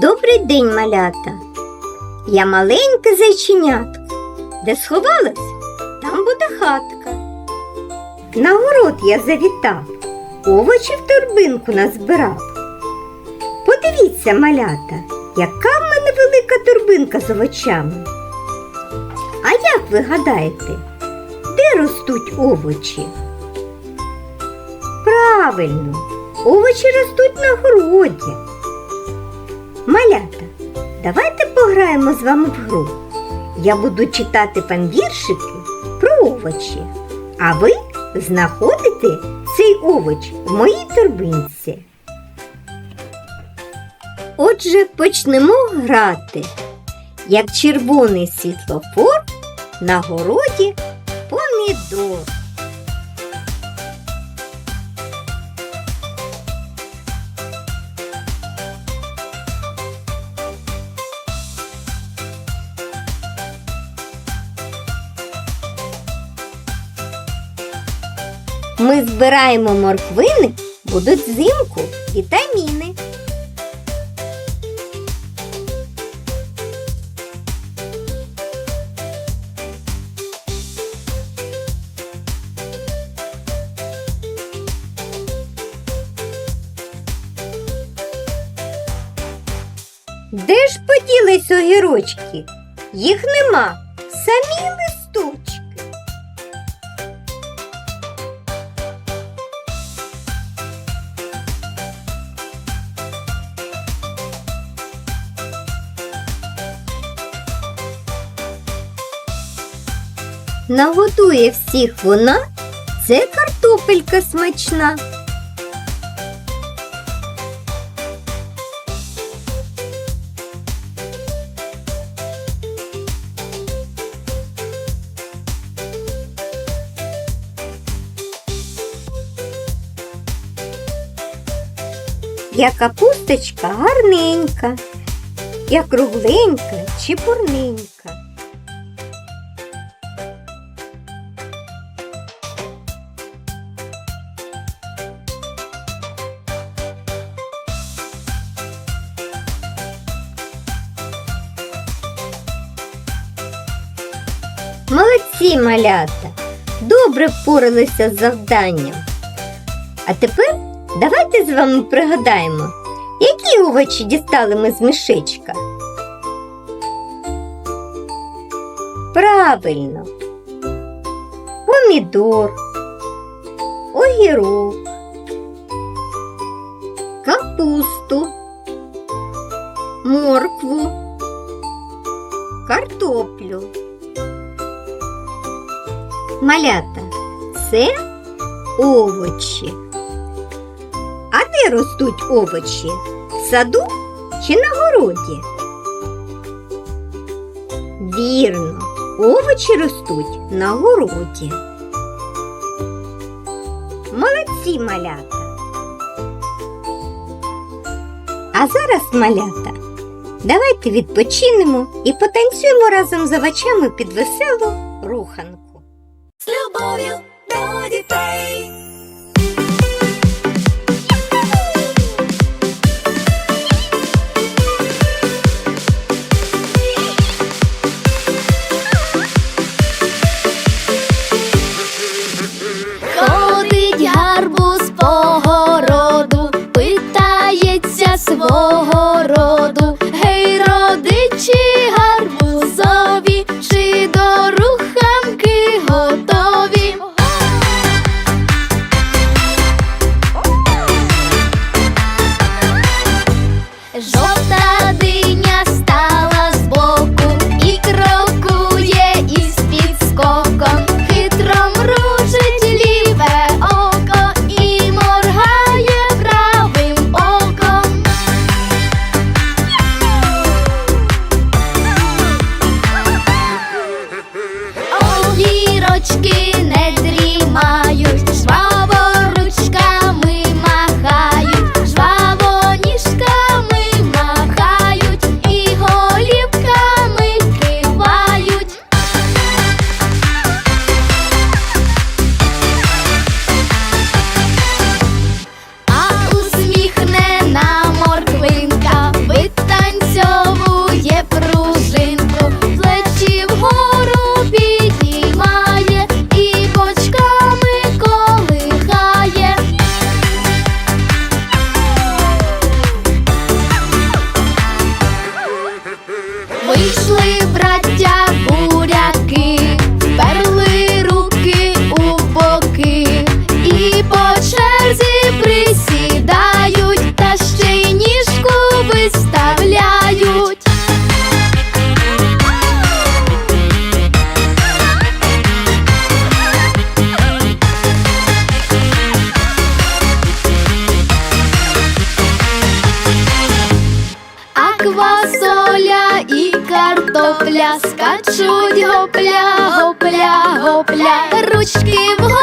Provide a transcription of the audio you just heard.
Добрий день, малята. Я маленьке зайченятко. Де сховалась, там буде хатка. На город я завітав, овочі в торбинку назбирав. Подивіться, малята, яка в мене велика торбинка з овочами. А як ви гадаєте, де ростуть овочі? Правильно, овочі ростуть на городі. Давайте пограємо з вами в гру. Я буду читати вам віршики про овочі, а ви знаходите цей овоч в моїй торбинці. Отже, почнемо грати. Як червоний світлофор на городі помідор. Ми збираємо морквини, будуть взимку вітаміни. Де ж поділись огірочки? Їх нема, самі листочки. Нагодує всіх вона, це картопелька смачна. Я капусточка гарненька, я кругленька чи Молодці, малята! Добре впоралися з завданням. А тепер давайте з вами пригадаємо, які овочі дістали ми з мішечка. Правильно. Помідор, огірок, капусту, моркву, Малята це овочі. А де ростуть овочі? В саду чи на городі? Вірно, овочі ростуть на городі. Молодці малята. А зараз, малята, давайте відпочинемо і потанцюємо разом з овочами під веселу руханку. Gilbório da Odipay. Огірочки гопля, скачуть гопля, гопля, гопля, ручки вгору.